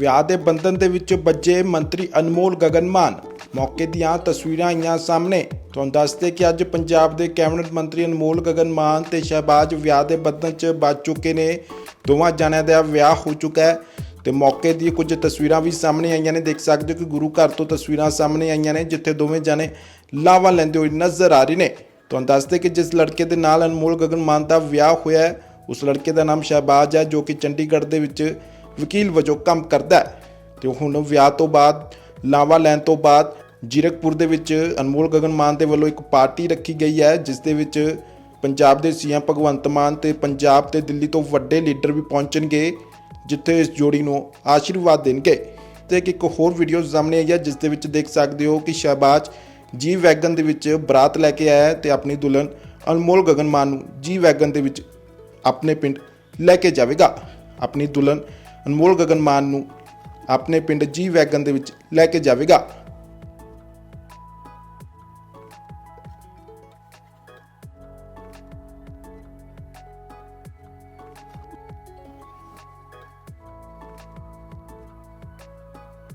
ਵਿਆਹ ਦੇ ਬੰਧਨ ਦੇ ਵਿੱਚ ਬੱਜੇ ਮੰਤਰੀ ਅਨਮੋਲ ਗਗਨ ਮਾਨ ਮੌਕੇ ਦੀਆਂ ਤਸਵੀਰਾਂ ਆਈਆਂ ਸਾਹਮਣੇ। ਤੁਹਾਨੂੰ ਦੱਸਦੇ ਕਿ ਅੱਜ ਪੰਜਾਬ ਦੇ ਕੈਬਨਿਟ ਮੰਤਰੀ ਅਨਮੋਲ ਗਗਨ ਮਾਨ ਤੇ ਸ਼ਹਿਬਾਜ਼ ਵਿਆਹ ਦੇ ਬੰਧਨ 'ਚ ਬੱਜ ਚੁੱਕੇ ਨੇ। ਦੋਵਾਂ ਜਣਿਆਂ ਦਾ ਵਿਆਹ ਹੋ ਚੁੱਕਾ ਹੈ ਤੇ ਮੌਕੇ ਦੀ ਕੁਝ ਤਸਵੀਰਾਂ ਵੀ ਸਾਹਮਣੇ ਆਈਆਂ ਨੇ। ਦੇਖ ਸਕਦੇ ਹੋ ਕਿ ਗੁਰੂ ਘਰ ਤੋਂ ਤਸਵੀਰਾਂ ਸਾਹਮਣੇ ਆਈਆਂ ਨੇ, ਜਿੱਥੇ ਦੋਵੇਂ ਜਣੇ ਲਾਵਾ ਲੈਂਦੇ ਹੋਏ ਨਜ਼ਰ ਆ ਰਹੇ ਨੇ। ਤੁਹਾਨੂੰ ਦੱਸਦੇ ਕਿ ਜਿਸ ਲੜਕੇ ਦੇ ਨਾਲ ਅਨਮੋਲ ਗਗਨ ਮਾਨ ਦਾ ਵਿਆਹ ਹੋਇਆ ਹੈ, ਉਸ ਲੜਕੇ ਦਾ ਨਾਮ ਸ਼ਹਿਬਾਜ਼ ਹੈ, ਜੋ ਕਿ ਚੰਡੀਗੜ੍ਹ ਦੇ ਵਿੱਚ ਵਕੀਲ ਵਜੋਂ ਕੰਮ ਕਰਦਾ ਹੈ। ਤੇ ਹੁਣ ਵਿਆਹ ਤੋਂ ਬਾਅਦ, ਲਾਵਾ ਲੈਣ ਤੋਂ ਬਾਅਦ ਜੀਰਕਪੁਰ ਦੇ ਵਿੱਚ ਅਨਮੋਲ ਗਗਨ ਮਾਨ ਦੇ ਵੱਲੋਂ ਇੱਕ ਪਾਰਟੀ ਰੱਖੀ ਗਈ ਹੈ, ਜਿਸ ਦੇ ਵਿੱਚ ਪੰਜਾਬ ਦੇ ਸੀਐਮ ਭਗਵੰਤ ਮਾਨ ਤੇ ਪੰਜਾਬ ਤੇ ਦਿੱਲੀ ਤੋਂ ਵੱਡੇ ਲੀਡਰ ਵੀ ਪਹੁੰਚਣਗੇ, ਜਿੱਥੇ ਇਸ ਜੋੜੀ ਨੂੰ ਆਸ਼ੀਰਵਾਦ ਦੇਣਗੇ। ਤੇ ਇੱਕ- ਹੋਰ ਵੀਡੀਓ ਸਾਹਮਣੇ ਆਈ ਹੈ, ਜਿਸ ਦੇ ਵਿੱਚ ਦੇਖ ਸਕਦੇ ਹੋ ਕਿ ਸ਼ਹਿਬਾਜ਼ ਜੀ ਵੈਗਨ ਦੇ ਵਿੱਚ ਬਰਾਤ ਲੈ ਕੇ ਆਇਆ ਹੈ ਤੇ ਆਪਣੀ ਦੁਲਹਨ ਅਨਮੋਲ ਗਗਨ ਮਾਨ ਨੂੰ ਜੀ ਵੈਗਨ ਦੇ ਵਿੱਚ ਆਪਣੇ ਪਿੰਡ ਲੈ ਕੇ ਜਾਵੇਗਾ। ਆਪਣੀ ਦੁਲਹਨ ਅਨਮੋਲ ਗਗਨ ਮਾਨ ਨੂੰ ਆਪਣੇ ਪਿੰਡ ਜੀ ਵੈਗਨ ਦੇ ਵਿੱਚ ਲੈ ਕੇ ਜਾਵੇਗਾ।